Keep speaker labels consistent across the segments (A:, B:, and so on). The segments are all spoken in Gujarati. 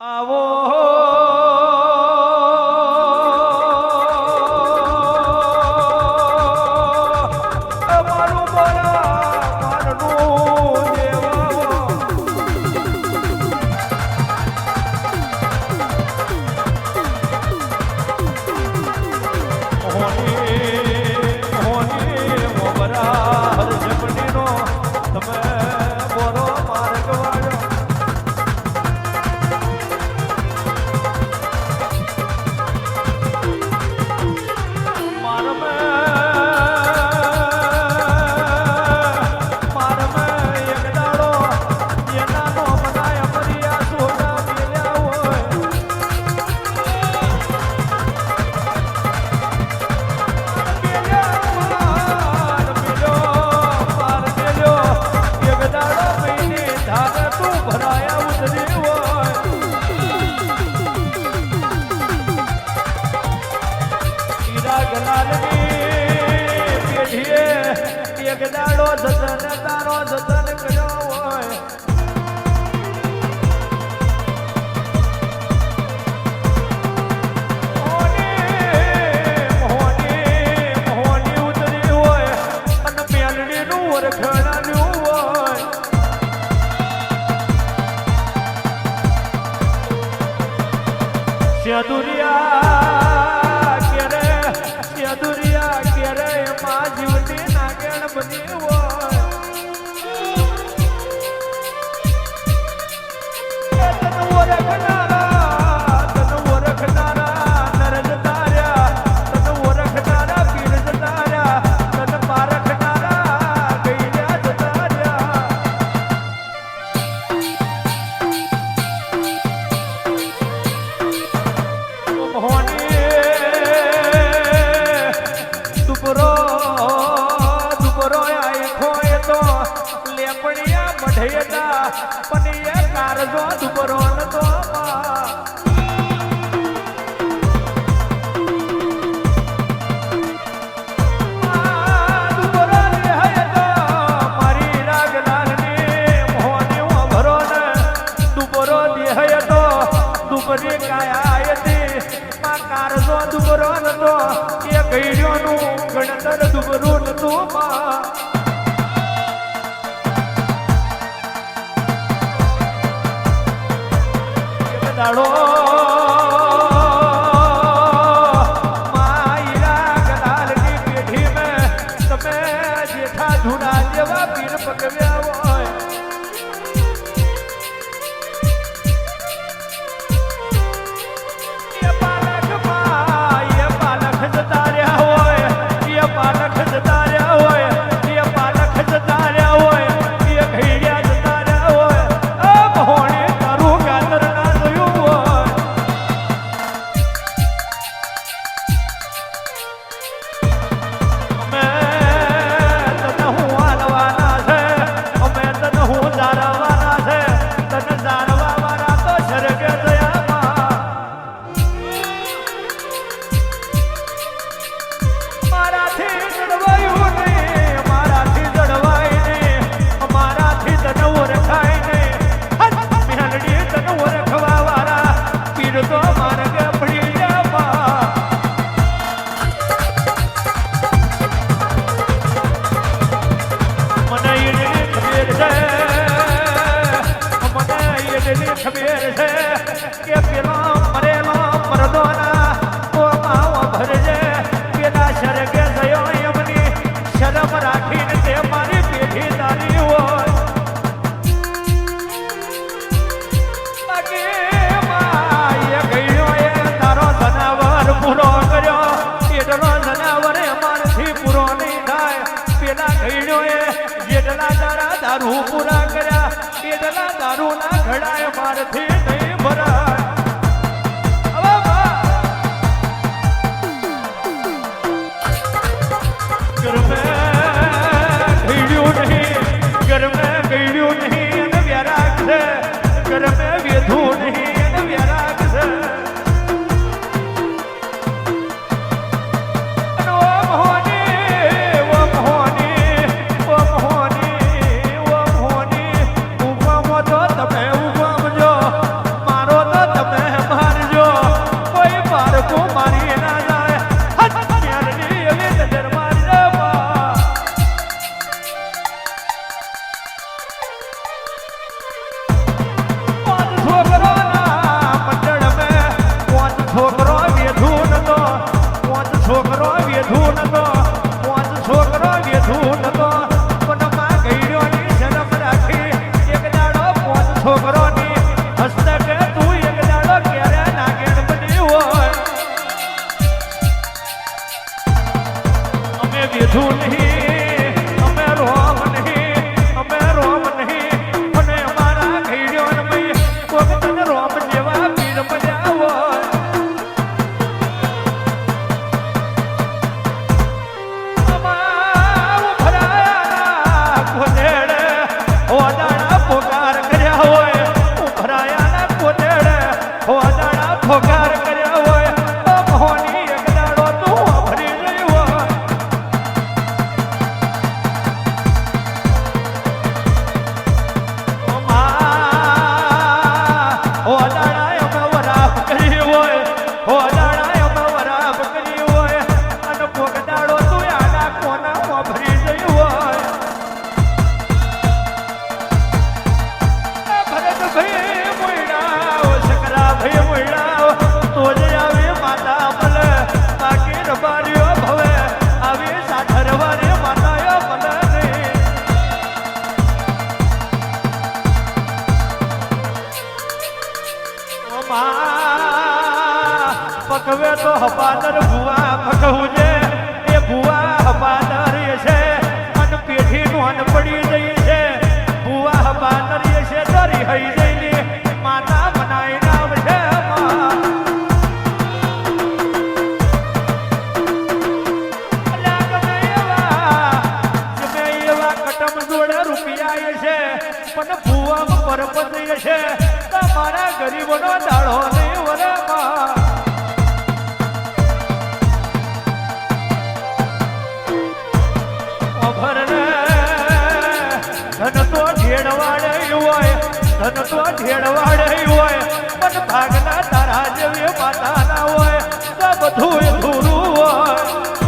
A: આવો તો ભરાયા ઉતરી હોય ઈરા ગલાલની પેઢીએ એક દાડો જતન. ક્યારે માં જીવતી નાગણ બની હોય. દુબરો નતો એ ગઈડ્યોનું ગણતર દુબરો નતો માં. દાડો જેઠા ધૂણા જેવા પીર પકવ્યા દારૂ પૂરા કર્યા કેટલા દારૂ ના ઘડાય મારથી નહીં ભરા પા પકવે તો હપાદર ભુવા, પકવું છે. એ ભુવા હપાદર છે. અન પેઢી નું અન પડી જઈ છે. ભુવા હપાદર છે. દરી હઈ જઈ ઠેડવાડ્યું હોય ધન તો ઠેડવાડ્યું હોય મન ભાગના તારા જેવી માતાના હોય, તો બધું ધૂરું હોય.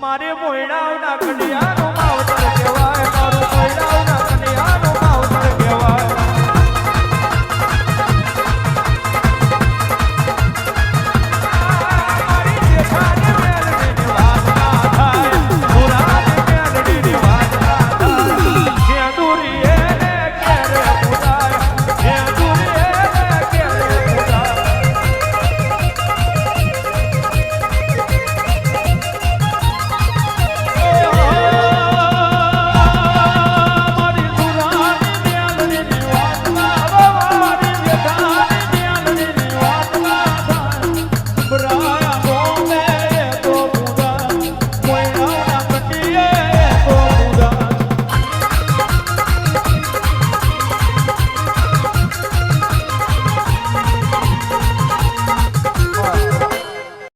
A: મારે મોયડાઓના કડિયાનો